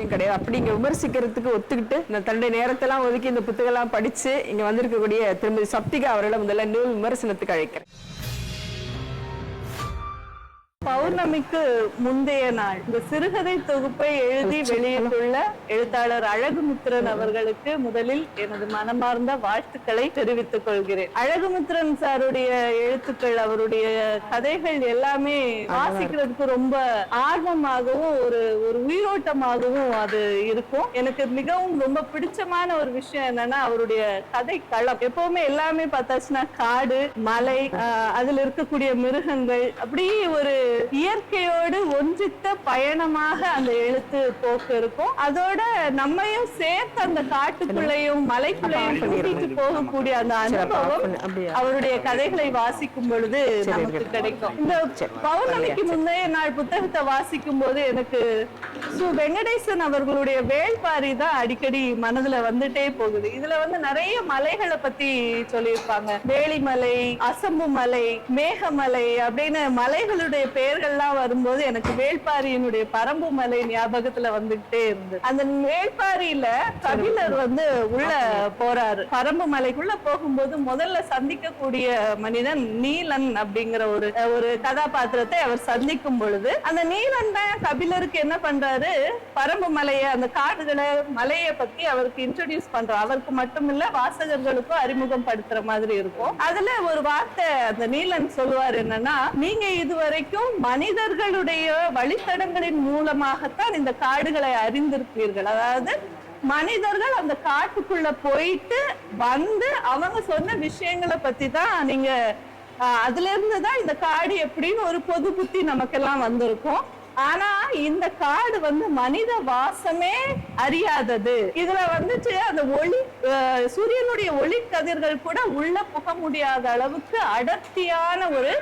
விஷயம் கிடையாது. அப்படி இங்க விமர்சிக்கிறதுக்கு ஒத்துக்கிட்டு இந்த தன்னுடைய நேரத்தெல்லாம் ஒதுக்கி இந்த புத்தகம்லாம் படிச்சு இங்க வந்திருக்கக்கூடிய திருமதி சப்திகா அவர்களை முதல்ல நூல் விமர்சனத்துக்கு அழைக்கிறேன். பௌர்ணமிக்கு முந்தைய நாள் இந்த சிறுகதை தொகுப்பை எழுதி வெளியிட்டுள்ள எழுத்தாளர் அழகுமித்திரன் அவர்களுக்கு முதலில் எனது மனமார்ந்த வாழ்த்துக்களை தெரிவித்துக் கொள்கிறேன். அழகுமித்திரன் சாருடைய எழுத்துக்கள் அவருடைய கதைகள் எல்லாமே வாசிக்கிறதுக்கு ரொம்ப ஆர்வமாகவும் ஒரு ஒரு உயிரோட்டமாகவும் அது இருக்கும். எனக்கு மிகவும் ரொம்ப பிடிச்சமான ஒரு விஷயம் என்னன்னா அவருடைய கதை களம். எப்பவுமே எல்லாமே பார்த்தாச்சுன்னா காடு மலை அதுல இருக்கக்கூடிய மிருகங்கள் அப்படி ஒரு இயற்கையோடு ஒன்றித்த பயணமாக அந்த எழுத்து போக்கு இருக்கும். அதோட நம்மையும் சேர்த்து அந்த காட்டுக்குள்ளேயும் மலைக்குள்ளேயும் கூட்டிட்டு போகக்கூடிய அந்த அனுபவம்? அவருடைய கதைகளை வாசிக்கும் பொழுது நமக்கு கிடைக்கும். இந்த பௌர்ணமிக்கு முந்தைய நாள் புத்தகத்தை வாசிக்கும் போது எனக்கு சு வெங்கடேசன் அவர்களுடைய வேள்பாரி தான் அடிக்கடி மனதுல வந்துட்டே போகுது. இதுல வந்து நிறைய மலைகளை பத்தி சொல்லியிருப்பாங்க. வேலிமலை அசம்பு மலை மேகமலை அப்படின்னு மலைகளுடைய பெயர்கள்லாம் வரும்போது எனக்கு வேள்பாரியினுடைய பரம்பு மலை ஞாபகத்துல வந்துகிட்டே இருந்து அந்த வேள்பாரியில கபிலர் வந்து உள்ள போறாரு. பரம்பு மலைக்குள்ள போகும்போது முதல்ல சந்திக்கக்கூடிய மனிதன் நீலன் அப்படிங்கிற ஒரு ஒரு கதாபாத்திரத்தை அவர் சந்திக்கும் பொழுது அந்த நீலன் தான் கபிலருக்கு என்ன பண்றாரு? பரம்பு மலையை அந்த காடுகளை மலையை பத்தி அவருக்கு இன்ட்ரோடியூஸ் பண்றார். அவருக்கு மட்டும் இல்ல வாசகர்களுக்கும் அறிமுகம் படுத்துற மாதிரி இருக்கும். அதுல ஒரு வார்த்தை அந்த நீலன் சொல்லுவார் என்னன்னா நீங்க இதுவரைக்கும் மனிதர்களுடைய வழித்தடங்களின் மூலமாகத்தான் இந்த காடுகளை அறிந்திருப்பீர்கள். அதாவது மனிதர்கள் அந்த காட்டுக்குள்ள போயிட்டு வந்து அவங்க சொன்ன விஷயங்களை பத்தி தான் நீங்க அதுல இருந்து தான் இந்த காடு எப்படின்னு ஒரு பொது புத்தி நமக்கெல்லாம் வந்திருக்கும். ஆனா இந்த காடு வந்து மனித வாசமே அறியாதது. இதுல வந்துட்டு அந்த ஒளி சூரியனுடைய ஒளி கதிர்கள் கூட உள்ள புக முடியாத அளவுக்கு அடர்த்தியான ஒரு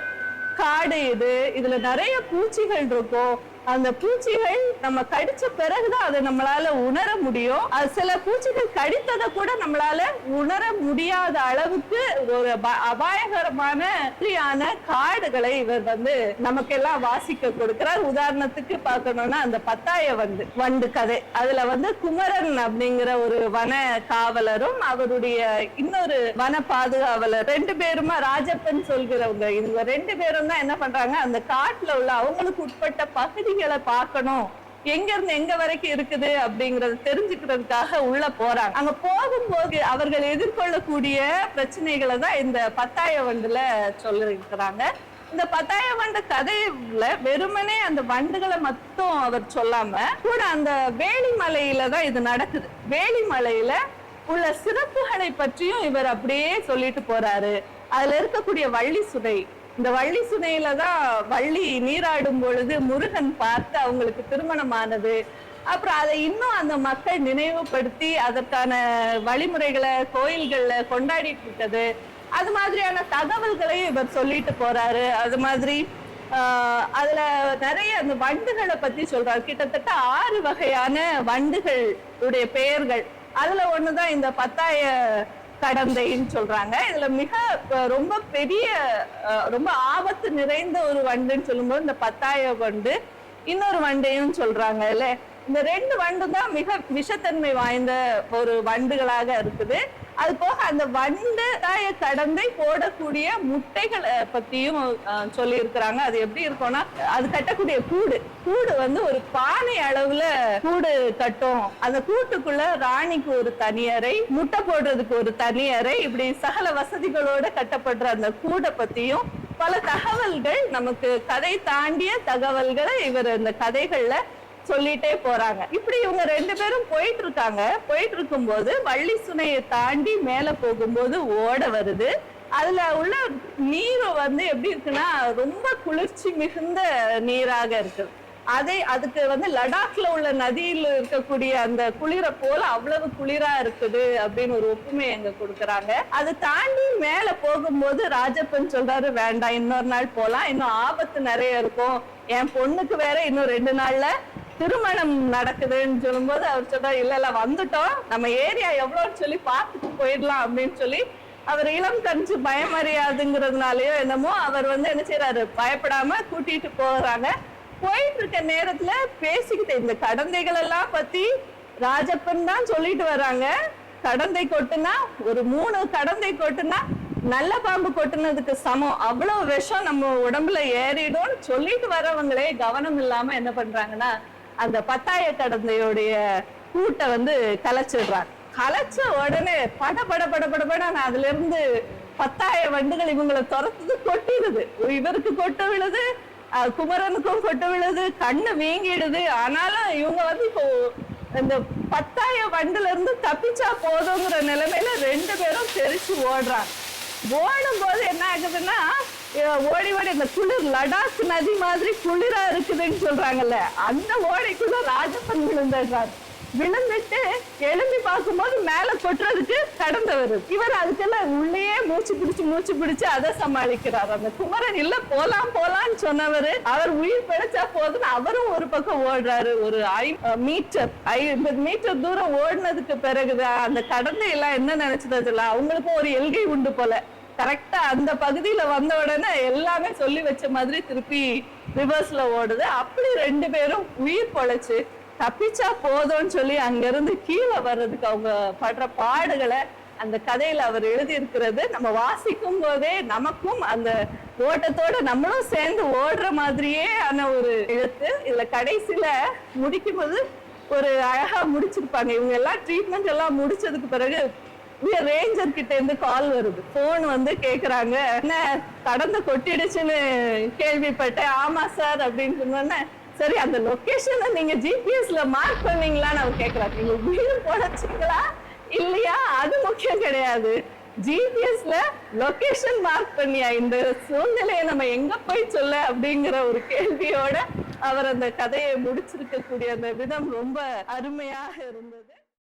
காடு இது இதுல நிறைய பூச்சிகள் இருக்கும் அந்த பூச்சிகள் நம்ம கடிச்ச பிறகுதான் அதை நம்மளால உணர முடியும். அது சில பூச்சிகள் கடித்ததை கூட நம்மளால உணர முடியாத அளவுக்கு ஒரு அபாயகரமான காடுகளை இவர் வந்து நமக்கெல்லாம் வாசிக்க கொடுக்கிறார். உதாரணத்துக்கு பார்க்கணும்னா அந்த பத்தாய வந்து வண்டு கதை. அதுல வந்து குமரன் அப்படிங்கிற ஒரு வன காவலரும் அவருடைய இன்னொரு வன பாதுகாவலர் ரெண்டு பேருமா ராஜப்பன் சொல்கிறவங்க. இவங்க ரெண்டு பேரும் தான் என்ன பண்றாங்க அந்த காட்டுல உள்ள அவங்களுக்கு உட்பட்ட பகுதிகளை பார்க்கணும். எங்க இருந்து எங்க வரைக்கும் இருக்குது அப்படிங்கறத தெரிஞ்சுக்கிறதுக்காக உள்ள போறாங்க. அங்க போகும்போது அவர்கள் எதிர்கொள்ளக்கூடிய பிரச்சனைகளை தான் இந்த பத்தாய வண்டுல சொல்லிருக்கிறாங்க இந்த பத்தாய வண்டு கதையில வெறுமனே அந்த வண்டுகளை மட்டும் அவர் சொல்லாம கூட அந்த வேலிமலையில தான் இது நடக்குது. வேலிமலையில உள்ள சிறப்புகளை பற்றியும் இவர் அப்படியே சொல்லிட்டு போறாரு. அதுல இருக்கக்கூடிய வள்ளி சுதை இந்த வள்ளி சுனையில தான் வள்ளி நீராடும் பொழுது முருகன் பார்த்து அவங்களுக்கு திருமணமானது. அப்புறம் அதை இன்னும் அந்த மக்கள் நினைவுபடுத்தி அதற்கான வழிமுறைகளை கோயில்கள்ல கொண்டாடிட்டு இருக்கிறது. அது மாதிரியான தகவல்களை இவர் சொல்லிட்டு போறாரு. அது மாதிரி ஆஹ் அதுல நிறைய அந்த வண்டுகளை பத்தி சொல்றாரு. கிட்டத்தட்ட ஆறு வகையான வண்டுகள் உடைய பெயர்கள். அதுல ஒண்ணுதான் இந்த பத்தாய கடந்தைன்னு சொல்றாங்க. இதுல மிக ரொம்ப பெரிய ரொம்ப ஆபத்து நிறைந்த ஒரு வண்டுன்னு சொல்லும்போது இந்த பத்தாய வண்டு இன்னொரு வண்டையும் சொல்றாங்க இல்ல? இந்த ரெண்டு வண்டு தான் மிக விஷத்தன்மை வாய்ந்த ஒரு வண்டுகளாக இருக்குது. அது போக அந்த வண்டு கடந்து போடக்கூடிய முட்டைகளை பத்தியும் சொல்லி இருக்கிறாங்க அது எப்படி இருக்கும்னா அது கட்டக்கூடிய கூடு. கூடு வந்து ஒரு பானை அளவுல கூடு கட்டும். அந்த கூட்டுக்குள்ள ராணிக்கு ஒரு தனி அறை முட்டை போடுறதுக்கு ஒரு தனி அறை இப்படி சகல வசதிகளோட கட்டப்படுற அந்த கூடை பத்தியும் பல தகவல்கள் நமக்கு கதை தாண்டிய தகவல்களை இவர் இந்த கதைகள்ல சொல்லிட்டே போறாங்க. இப்படி இவங்க ரெண்டு பேரும் போயிட்டு இருக்காங்க போயிட்டு இருக்கும்போது வள்ளி சுனையை தாண்டி மேல போகும்போது ஓட வருது. அதுல உள்ள நீர் வந்து எப்படி இருக்குன்னா ரொம்ப குளிர்ச்சி மிகுந்த நீராக இருக்கு. அதை அதுக்கு வந்து லடாக்ல உள்ள நதியில இருக்கக்கூடிய அந்த குளிரை போல அவ்வளவு குளிரா இருக்குது அப்படின்னு ஒரு ஒப்புமை அங்க கொடுக்குறாங்க. அதை தாண்டி மேல போகும்போது ராஜப்பன் சொல்றாரு வேண்டாம் இன்னொரு நாள் போலாம். இன்னும் ஆபத்து நிறைய இருக்கும். என் பொண்ணுக்கு வேற இன்னும் ரெண்டு நாள்ல திருமணம் நடக்குதுன்னு சொல்லும்போது அவர் சொல்றாரு இல்ல இல்ல வந்துட்டோம். நம்ம ஏரியா எவ்வளோன்னு சொல்லி பார்த்துட்டு போயிடலாம் அப்படின்னு சொல்லி அவர் இளம் கஞ்சு பயமறியாதுங்கிறதுனாலயோ என்னமோ அவர் வந்து என்ன செய்யறாரு பயப்படாம கூட்டிட்டு போறாங்க. போயிட்டு இருக்க நேரத்துல பேசிக்கிட்டு இந்த கடந்தைகள் எல்லாம் பத்தி ராஜப்பன் தான் சொல்லிட்டு வராங்க. கடந்தை கொட்டுனா ஒரு மூணு கடந்தை கொட்டுனா நல்ல பாம்பு கொட்டுனதுக்கு சமம். அவ்வளவு விஷம் நம்ம உடம்புல ஏறிடும்னு சொல்லிட்டு வரவங்களே கவனம் இல்லாம என்ன பண்றாங்கன்னா அந்த பத்தாய கடந்தையோடைய கூட்டை வந்து கலைச்சிடுறாங்க கலைச்ச உடனே பட பட பட பட பட அதுல இருந்து பத்தாய வண்டுகள் இவங்களை துரத்துது கொட்டிடுது இவருக்கு கொட்டு விழுது குமரனுக்கும் கொட்டு விழுது கண்ணு வீங்கிடுது. ஆனாலும் இவங்க வந்து இப்போ இந்த பத்தாய வண்டுல இருந்து தப்பிச்சா போதுங்கிற நிலைமையில ரெண்டு பேரும் தெரிச்சு ஓடுறாங்க. ஓடும் போது என்ன ஆகுதுன்னா ஓடி ஓடி இந்த குளிர் லடாக் நதி மாதிரி குளிரா இருக்குதுன்னு சொல்றாங்கல்ல. அந்த ஓடைக்குள்ள ராஜப்பன் விழுந்துடுறாரு. விழுந்துட்டு எழும்பி பார்க்கும்போது மேல கொட்டுறதுக்கு கடந்தவர். இவர் அதுக்கெல்லாம் உள்ளேயே மூச்சு பிடிச்சு மூச்சு பிடிச்சு அதை சமாளிக்கிறார். அந்த குமரன் இல்ல போலாம் போலான்னு சொன்னவர். அவர் உயிர் பிழைச்சா போதுன்னு அவரும் ஒரு பக்கம் ஓடுறாரு. ஒரு ஐ மீட்டர் ஐம்பது மீட்டர் தூரம் ஓடினதுக்கு பிறகுதான் அந்த கடந்த எல்லாம் என்ன நினைச்சதுல அவங்களுக்கும் ஒரு எல்கை உண்டு போல. கரெக்டா அந்த பகுதியில வந்த உடனே எல்லாமே சொல்லி வச்ச மாதிரி திருப்பி ரிவர்ஸ்ல ஓடுது. அப்படி ரெண்டு பேரும் உயிர் பொழைச்சு தப்பிச்சா போதும்னு சொல்லி அங்கிருந்து கீழே வர்றதுக்கு அவங்க படுற பாடுகளை அந்த கதையில அவர் எழுதி இருக்கிறது நம்ம வாசிக்கும் போதே நமக்கும் அந்த ஓட்டத்தோட நம்மளும் சேர்ந்து ஓடுற மாதிரியே ஆன ஒரு எழுத்து. இதுல கடைசியில முடிக்கும் போது ஒரு அழகா முடிச்சிருப்பாங்க. இவங்க எல்லாம் ட்ரீட்மெண்ட் எல்லாம் முடிச்சதுக்கு பிறகு ரேஞ்சர் கிட்ட இருந்து கால் வருது. போன் வந்து கேக்குறாங்க. என்ன கடந்து கொட்டிடுச்சுன்னு கேள்விப்பட்டேன். ஆமா சார் அப்படின்னு சொன்னோன்னே சரி அந்த லொகேஷனை நீங்க ஜிபிஎஸ்ல மார்க் பண்ணீங்களான்னு அவங்க கேக்குறாங்க நீங்க உயிர் பொழைச்சிங்களா இல்லையா? அது முக்கியம் கிடையாது. ஜிபிஎஸ்ல லொகேஷன் மார்க் பண்ணியா? இந்த சூழ்நிலையை நம்ம எங்க போய் சொல்ல? அப்படிங்கிற ஒரு கேள்வியோட அவர் அந்த கதையை முடிச்சிருக்கக்கூடிய அந்த விதம் ரொம்ப அருமையாக இருந்தது.